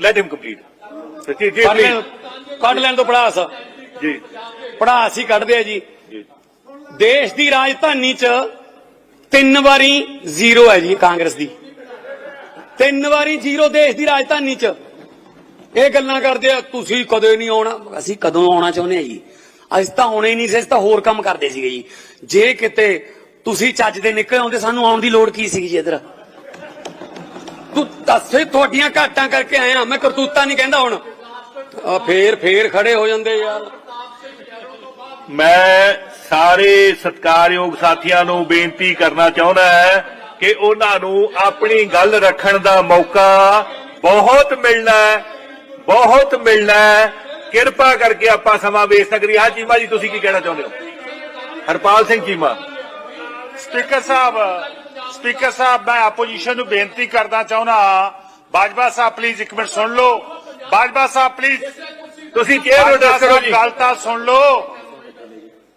Light him complete ਜੀ ਜੀ ਕੱਢ ਲੈਣ. ਕੱਢ ਲੈਣ ਤੋਂ ਪੜਾਸ ਜੀ। ਪੜਾਸ ਹੀ ਕੱਢਦੇ ਆ ਜੀ। ਜੀ। ਦੇਸ਼ ਦੀ ਰਾਜਧਾਨੀ 'ਚ ਤਿੰਨ ਵਾਰੀ ਜ਼ੀਰੋ ਹੈ ਜੀ ਕਾਂਗਰਸ ਦੀ। ਤਿੰਨ ਵਾਰੀ ਜ਼ੀਰੋ ਦੇਸ਼ ਦੀ ਰਾਜਧਾਨੀ 'ਚ। ਇਹ ਗੱਲਾਂ ਕਰਦੇ ਆ ਤੁਸੀਂ ਕਦੇ ਨਹੀਂ ਆਉਣਾ। ਅਸੀਂ ਕਦੋਂ ਆਉਣਾ ਚਾਹੁੰਦੇ ਆ ਜੀ? ਅਸੀਂ ਤਾਂ ਆਉਣੇ ਹੀ ਨਹੀਂ ਸੀ ਅਸੀਂ ਤਾਂ ਹੋਰ ਕੰਮ ਕਰਦੇ ਸੀਗੇ ਜੀ। ਜੇ ਕਿਤੇ ਤੁਸੀਂ ਚੱਜ ਦੇ ਨਿਕਲ ਆਉਂਦੇ ਸਾਨੂੰ ਆਉਣ ਦੀ ਲੋੜ ਕੀ ਸੀਗੀ ਜੀ ਇਧਰ? ਤੂੰ ਦੱਸੇ ਤੁਹਾਡੀਆਂ ਘਾਟਾਂ ਕਰਕੇ ਆਇਆ। ਮੈਂ ਕਰਤੂਤਾਂ ਨਹੀਂ ਕਹਿੰਦਾ ਹੁਣ। ਆ ਫੇਰ ਫੇਰ ਖੜੇ ਹੋ ਜਾਂਦੇ ਯਾਰ। ਮੈਂ ਸਾਰੇ ਸਤਿਕਾਰਯੋਗ ਸਾਥੀਆਂ ਨੂੰ ਬੇਨਤੀ ਕਰਨਾ ਚਾਹੁੰਦਾ ਹੈ ਕਿ ਉਹਨਾਂ ਨੂੰ ਆਪਣੀ ਗੱਲ ਰੱਖਣ ਦਾ ਮੌਕਾ ਬਹੁਤ ਮਿਲਣਾ ਹੈ। ਬਹੁਤ ਮਿਲਣਾ ਹੈ। ਕਿਰਪਾ ਕਰਕੇ ਆਪਾਂ ਸਮਾਂ ਨਾ ਕਰੀਏ। ਹਾਂ ਚੀਮਾ ਜੀ ਤੁਸੀਂ ਕੀ ਕਹਿਣਾ ਚਾਹੁੰਦੇ ਹੋ? ਹਰਪਾਲ ਸਿੰਘ ਚੀਮਾ। ਸਪੀਕਰ ਸਾਹਿਬ ਸਪੀਕਰ ਸਾਹਿਬ ਮੈਂ ਆਪੋਜੀਸ਼ਨ ਨੂੰ ਬੇਨਤੀ ਕਰਨਾ ਚਾਹੁੰਦਾ ਬਾਜਵਾ ਸਾਹਿਬ ਪਲੀਜ਼ ਇੱਕ ਮਿੰਟ ਸੁਣ ਲਓ। ਬਾਜਵਾ ਸਾਹਿਬ ਪਲੀਜ਼ ਤੁਸੀਂ ਚੇਅਰ ਦੱਸ ਕਰੋ ਜੀ। ਗੱਲ ਤਾਂ ਸੁਣ ਲਓ।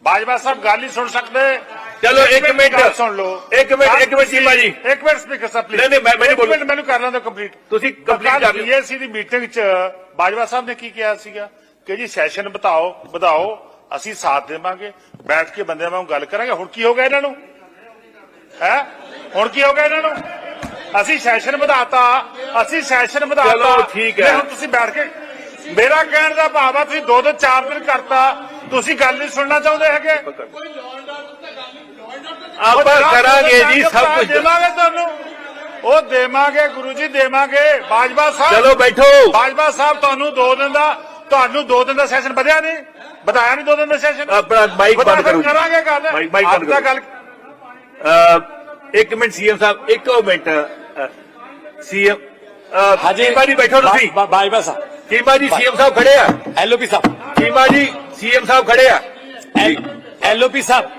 ਬਾਜਵਾ ਸਾਹਿਬ ਗੱਲ ਨਹੀਂ ਸੁਣ ਸਕਦੇ? ਚਲੋ ਇੱਕ ਮਿੰਟ ਗੱਲ ਸੁਣ ਲਓ। ਇੱਕ ਮਿੰਟ ਇੱਕ ਮਿੰਟ ਚੀਮਾ ਜੀ ਇੱਕ ਮਿੰਟ ਸਪੀਕਰ ਸਾਹਿਬ ਪਲੀਜ਼ ਨਹੀਂ, ਨਹੀਂ, ਮੈਂ- ਮੈਨੂੰ ਬੋਲੋ। ਮੈਨੂੰ ਕਰ ਲੈਂਦਾ ਕੰਪਲੀਟ ਤੁਸੀਂ complete ਕਰ ਲਿਓ। ਬੀਐਸਸੀ ਦੀ ਮੀਟਿੰਗ 'ਚ ਬਾਜਵਾ ਸਾਹਿਬ ਨੇ ਕੀ ਕਿਹਾ ਸੀਗਾ? ਕਿ ਜੀ ਸੈਸ਼ਨ ਬਤਾਓ ਵਧਾਓ ਅਸੀਂ ਸਾਥ ਦੇਵਾਂਗੇ ਬੈਠ ਕੇ ਬੰਦਿਆਂ ਵਾਂਗ ਗੱਲ ਕਰਾਂਗੇ। ਹੁਣ ਕੀ ਹੋ ਗਿਆ ਇਹਨਾਂ ਨੂੰ? ਹੈ? ਹੁਣ ਕੀ ਹੋ ਗਿਆ ਇਹਨਾਂ ਨੂੰ? ਅਸੀਂ ਸੈਸ਼ਨ ਵਧਾਤਾ। ਅਸੀਂ ਸੈਸ਼ਨ ਵਧਾਤਾ। ਚਲੋ, ਠੀਕ ਹੈ। ਹੁਣ ਤੁਸੀਂ ਬੈਠ ਕੇ ਮੇਰਾ ਕਹਿਣ ਦਾ ਭਾਵ ਆ ਤੁਸੀਂ ਦੋ ਦੋ ਚਾਰ ਦਿਨ ਕਰਤਾ। ਤੁਸੀਂ ਗੱਲ ਨਹੀਂ ਸੁਣਨਾ ਚਾਹੁੰਦੇ ਹੈਗੇ। ਆਪਾਂ ਕਰਾਂਗੇ ਜੀ ਸਭ ਕੁਝ। ਦੇਵਾਂਗੇ ਤੁਹਾਨੂੰ। ਉਹ ਦੇਵਾਂਗੇ ਗੁਰੂ ਜੀ ਦੇਵਾਂਗੇ। ਬਾਜਵਾ ਸਾਹਿਬ ਚਲੋ ਬੈਠੋ। ਬਾਜਵਾ ਸਾਹਿਬ ਤੁਹਾਨੂੰ ਦੋ ਦਿਨ ਦਾ ਤੁਹਾਨੂੰ ਦੋ ਦਿਨ ਦਾ ਸੈਸ਼ਨ ਵਧਿਆ ਨਹੀਂ? ਵਧਾਇਆ ਨਹੀਂ ਦੋ ਦਿਨ ਦਾ ਸੈਸ਼ਨ ਆਪਣਾ ਮਾਈਕ ਬੰਦ ਕਰੋ। ਕਰਾਂਗੇ ਗੱਲ। ਮਾਈਕ- ਬੰਦ ਕਰੋ। ਗੱਲ ਇੱਕ ਮਿੰਟ ਸੀਐਮ ਸਾਹਿਬ ਇੱਕ ਮਿੰਟ ਸੀਐਮ ਚੀਮਾ ਜੀ ਬੈਠੋ ਤੁਸੀਂ ਬਾ- ਬਾਜਵਾ ਸਾਹਿਬ ਚੀਮਾ ਜੀ ਸੀਐਮ ਸਾਹਿਬ ਖੜੇ ਆ ਐਲਓਪੀ ਸਾਹਿਬ ਚੀਮਾ ਜੀ ਸੀਐਮ ਸਾਹਿਬ ਖੜੇ ਆ ਐਲਓਪੀ ਸਾਹਿਬ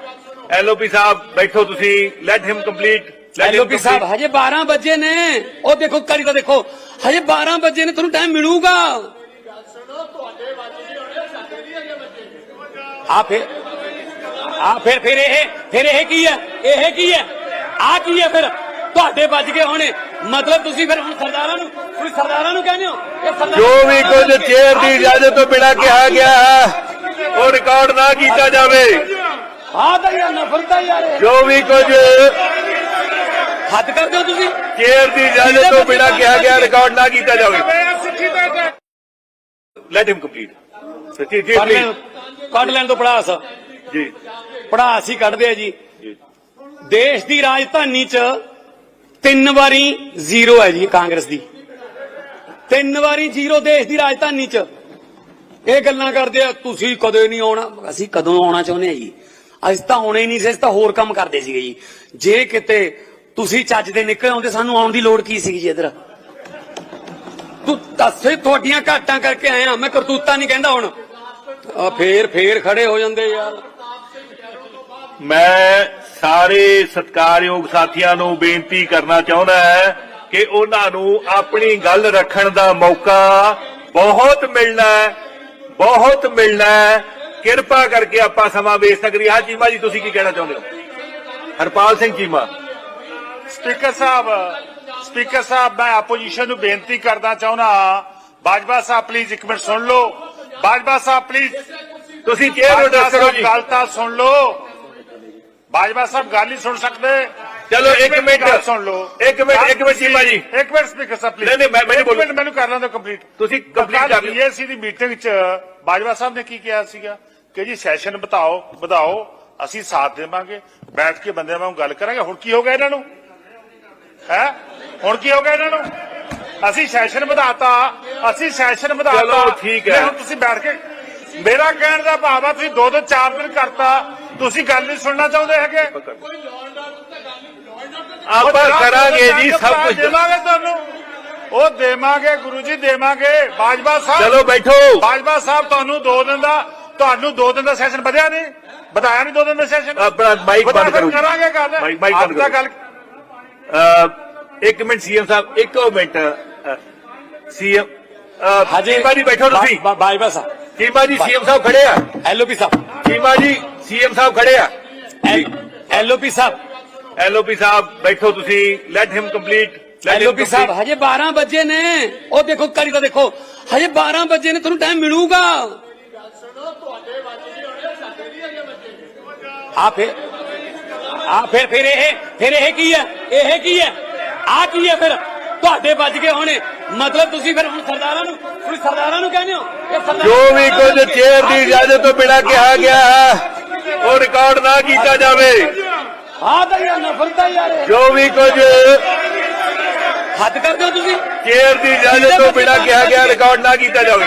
ਐਲਓਪੀ ਸਾਹਿਬ ਬੈਠੋ ਤੁਸੀਂ ਲੈਟ ਹਿਮ ਕੰਪਲੀਟ ਐਲਓਪੀ ਸਾਹਿਬ ਹਜੇ 12 ਵਜੇ ਨੇ ਉਹ ਦੇਖੋ ਕਰੀ ਤਾਂ ਦੇਖੋ ਹਜੇ 12 ਵਜੇ ਨੇ ਤੁਹਾਨੂੰ ਟਾਈਮ ਮਿਲੂਗਾ ਆ ਫਿਰ ਆ ਫਿਰ ਫਿਰ ਇਹ ਫਿਰ ਇਹ ਕੀ ਹੈ ਇਹ ਕੀ ਹੈ? ਆ ਕੀ ਹੈ ਫਿਰ? ਤੁਹਾਡੇ ਵੱਜ ਗਏ ਹੋਣੇ। ਮਤਲਬ ਤੁਸੀਂ ਫਿਰ ਹੁਣ ਸਰਦਾਰਾਂ ਨੂੰ ਤੁਸੀਂ ਸਰਦਾਰਾਂ ਨੂੰ ਕਹਿੰਦੇ ਹੋ? ਇਹ ਜੋ ਵੀ ਕੁਝ ਚੇਅਰ ਦੀ ਇਜਾਜ਼ਤ ਤੋਂ ਬਿਨਾਂ ਕਿਹਾ ਗਿਆ ਹੈ ਉਹ ਰਿਕਾਰਡ ਨਾ ਕੀਤਾ ਜਾਵੇ। ਆ ਤਾਂ ਯਾਰ ਨਫ਼ਰਤ ਹੈ ਯਾਰ ਇਹ। ਜੋ ਵੀ ਕੁਝ ਹੱਦ ਕਰਦੇ ਹੋ ਤੁਸੀਂ? ਚੇਅਰ ਦੀ ਇਜਾਜ਼ਤ ਤੋਂ ਬਿਨਾਂ ਕਿਹਾ ਗਿਆ ਰਿਕਾਰਡ ਨਾ ਕੀਤਾ ਜਾਵੇ। ਲੈਟ ਹਿਮ ਕੰਪਲੀਟ ਜੀ ਜੀ ਕੱਢ ਲੈਣ please. ਕੱਢ ਲੈਣ ਤੋਂ ਪੜਾਸ ਜੀ। ਪੜਾਸ ਹੀ ਕੱਢਦੇ ਆ ਜੀ। ਜੀ। ਦੇਸ਼ ਦੀ ਰਾਜਧਾਨੀ 'ਚ ਤਿੰਨ ਵਾਰੀ ਜ਼ੀਰੋ ਹੈ ਜੀ ਕਾਂਗਰਸ ਦੀ। ਤਿੰਨ ਵਾਰੀ ਜ਼ੀਰੋ ਦੇਸ਼ ਦੀ ਰਾਜਧਾਨੀ 'ਚ। ਇਹ ਗੱਲਾਂ ਕਰਦੇ ਆ, ਤੁਸੀਂ ਕਦੇ ਨਹੀਂ ਆਉਣਾ, ਅਸੀਂ ਕਦੋਂ ਆਉਣਾ ਚਾਹੁੰਦੇ ਆ ਜੀ? ਅਸੀਂ ਤਾਂ ਆਉਣੇ ਨਹੀਂ ਸੀ, ਅਸੀਂ ਤਾਂ ਹੋਰ ਕੰਮ ਕਰਦੇ ਸੀਗੇ ਜੀ। ਜੇ ਕਿਤੇ ਤੁਸੀਂ ਚੱਜ ਦੇ ਨਿਕਲ ਆਉਂਦੇ, ਸਾਨੂੰ ਆਉਣ ਦੀ ਲੋੜ ਕੀ ਸੀਗੀ ਜੀ ਇਧਰ? ਤੂੰ ਦੱਸੇ, ਤੁਹਾਡੀਆਂ ਘਾਟਾਂ ਕਰਕੇ ਆਇਆ ਮੈਂ ਕਰਤੂਤਾ ਨਹੀਂ ਕਹਿੰਦਾ ਹੁਣ। ਫੇਰ ਫੇਰ ਖੜੇ ਹੋ ਜਾਂਦੇ ਯਾਰ। ਮੈਂ ਸਾਰੇ ਸਤਿਕਾਰਯੋਗ ਸਾਥੀਆਂ ਨੂੰ ਬੇਨਤੀ ਕਰਨਾ ਚਾਹੁੰਦਾ ਹੈ ਕਿ ਉਹਨਾਂ ਨੂੰ ਆਪਣੀ ਗੱਲ ਰੱਖਣ ਦਾ ਮੌਕਾ ਬਹੁਤ ਮਿਲਣਾ ਹੈ ਬਹੁਤ ਮਿਲਣਾ ਹੈ। ਕਿਰਪਾ ਕਰਕੇ ਆਪਾਂ ਸਮਾਂ ਨਾ ਕਰੀਏ। ਹਾਂ ਚੀਮਾ ਜੀ ਤੁਸੀਂ ਕੀ ਕਹਿਣਾ ਚਾਹੁੰਦੇ ਹੋ? ਹਰਪਾਲ ਸਿੰਘ ਚੀਮਾ। ਸਪੀਕਰ ਸਾਹਿਬ ਸਪੀਕਰ ਸਾਹਿਬ ਮੈਂ ਆਪੋਜੀਸ਼ਨ ਨੂੰ ਬੇਨਤੀ ਕਰਨਾ ਚਾਹੁੰਦਾ ਬਾਜਵਾ ਸਾਹਿਬ ਪਲੀਜ਼ ਇੱਕ ਮਿੰਟ ਸੁਣ ਲਓ। ਬਾਜਵਾ ਸਾਹਿਬ ਪਲੀਜ਼ ਤੁਸੀਂ ਚੇਅਰ ਦੱਸ ਕਰੋ ਜੀ ਗੱਲ ਤਾਂ ਸੁਣ ਲਓ। ਬਾਜਵਾ ਸਾਹਿਬ ਗੱਲ ਨਹੀਂ ਸੁਣ ਸਕਦੇ? ਚਲੋ ਇੱਕ ਮਿੰਟ ਗੱਲ ਸੁਣ ਲਓ। ਇੱਕ ਮਿੰਟ ਇੱਕ ਮਿੰਟ ਚੀਮਾ ਜੀ ਇੱਕ ਮਿੰਟ ਸਪੀਕਰ ਸਾਹਿਬ ਪਲੀਜ਼ ਨਹੀਂ, ਨਹੀਂ, ਮੈਂ- ਮੈਨੂੰ ਬੋਲੋ। ਮੈਨੂੰ ਕਰ ਲੈਂਦਾ ਕੰਪਲੀਟ ਤੁਸੀਂ complete ਕਰ ਲਿਓ। ਬੀਐਸਸੀ ਦੀ ਮੀਟਿੰਗ 'ਚ ਬਾਜਵਾ ਸਾਹਿਬ ਨੇ ਕੀ ਕਿਹਾ ਸੀਗਾ? ਕਿ ਜੀ ਸੈਸ਼ਨ ਬਤਾਓ ਵਧਾਓ ਅਸੀਂ ਸਾਥ ਦੇਵਾਂਗੇ ਬੈਠ ਕੇ ਬੰਦਿਆਂ ਵਾਂਗ ਗੱਲ ਕਰਾਂਗੇ। ਹੁਣ ਕੀ ਹੋ ਗਿਆ ਇਹਨਾਂ ਨੂੰ? ਹੈ? ਹੁਣ ਕੀ ਹੋ ਗਿਆ ਇਹਨਾਂ ਨੂੰ? ਅਸੀਂ ਸੈਸ਼ਨ ਵਧਾਤਾ ਅਸੀਂ ਸੈਸ਼ਨ ਵਧਾਤਾ। ਚਲੋ, ਠੀਕ ਹੈ। ਹੁਣ ਤੁਸੀਂ ਬੈਠ ਕੇ ਮੇਰਾ ਕਹਿਣ ਦਾ ਭਾਵ ਆ ਤੁਸੀਂ ਦੋ ਦੋ ਚਾਰ ਦਿਨ ਕਰਤਾ। ਤੁਸੀਂ ਗੱਲ ਨਹੀਂ ਸੁਣਨਾ ਚਾਹੁੰਦੇ ਹੈਗੇ? ਆਪਾਂ ਕਰਾਂਗੇ ਜੀ ਸਭ ਕੁਝ। ਦੇਵਾਂਗੇ ਤੁਹਾਨੂੰ। ਉਹ ਦੇਵਾਂਗੇ ਗੁਰੂ ਜੀ ਦੇਵਾਂਗੇ। ਬਾਜਵਾ ਸਾਹਿਬ ਚਲੋ ਬੈਠੋ। ਬਾਜਵਾ ਸਾਹਿਬ ਤੁਹਾਨੂੰ ਦੋ ਦਿਨ ਦਾ ਤੁਹਾਨੂੰ ਦੋ ਦਿਨ ਦਾ ਸੈਸ਼ਨ ਵਧਿਆ ਨਹੀਂ? ਵਧਾਇਆ ਨਹੀਂ ਦੋ ਦਿਨ ਦਾ ਸੈਸ਼ਨ ਆਪਣਾ ਮਾਈਕ ਬੰਦ ਕਰੋ। ਕਰਾਂਗੇ ਗੱਲ। ਮਾਈਕ- ਬੰਦ ਕਰੋ। ਗੱਲ ਇੱਕ ਮਿੰਟ ਸੀਐਮ ਸਾਹਿਬ ਇੱਕ ਮਿੰਟ। ਸੀਐਮ ਹਜੇ। ਬੈਠੋ ਤੁਸੀਂ। ਬਾਜਵਾ ਸਾਹਿਬ। ਚੀਮਾ ਜੀ ਸੀਐਮ ਸਾਹਿਬ ਖੜੇ ਆ? ਐਲਓਪੀ ਸਾਹਿਬ। ਚੀਮਾ ਜੀ ਸੀਐਮ ਸਾਹਿਬ ਖੜੇ ਆ? ਐਲਓਪੀ ਸਾਹਿਬ। ਐਲਓਪੀ ਸਾਹਿਬ ਬੈਠੋ ਤੁਸੀਂ। ਲੈਟ ਹਿਮ ਕੰਪਲੀਟ ਐਲਓਪੀ ਸਾਹਿਬ ਹਜੇ 12 ਵਜੇ ਨੇ। ਉਹ ਦੇਖੋ ਕਰੀ ਤਾਂ ਦੇਖੋ। ਹਜੇ 12 ਵਜੇ ਨੇ ਤੁਹਾਨੂੰ ਟਾਈਮ ਮਿਲੂਗਾ। ਆ ਫਿਰ ਆ ਫਿਰ ਫਿਰ ਇਹ ਫਿਰ ਇਹ ਕੀ ਹੈ? ਇਹ ਕੀ ਹੈ? ਆ ਕੀ ਹੈ ਫਿਰ? ਤੁਹਾਡੇ ਵੱਜ ਗਏ ਹੋਣੇ। ਮਤਲਬ ਤੁਸੀਂ ਫਿਰ ਹੁਣ ਸਰਦਾਰਾਂ ਨੂੰ ਤੁਸੀਂ ਸਰਦਾਰਾਂ ਨੂੰ ਕਹਿੰਦੇ ਹੋ ਇਹ ਸਰਦਾਰ ਜੋ ਵੀ ਕੁਝ ਚੇਅਰ ਦੀ ਇਜਾਜ਼ਤ ਤੋਂ ਬਿਨਾਂ ਕਿਹਾ ਗਿਆ ਹੈ ਉਹ ਰਿਕਾਰਡ ਨਾ ਕੀਤਾ ਜਾਵੇ। ਆ ਤਾਂ ਯਾਰ ਨਫ਼ਰਤ ਆ ਯਾਰ ਇਹ। ਜੋ ਵੀ ਕੁਝ ਹੱਦ ਕਰਦੇ ਹੋ ਤੁਸੀਂ? ਚੇਅਰ ਦੀ ਇਜਾਜ਼ਤ ਤੋਂ ਬਿਨਾਂ ਕਿਹਾ ਗਿਆ ਰਿਕਾਰਡ ਨਾ ਕੀਤਾ ਜਾਵੇ।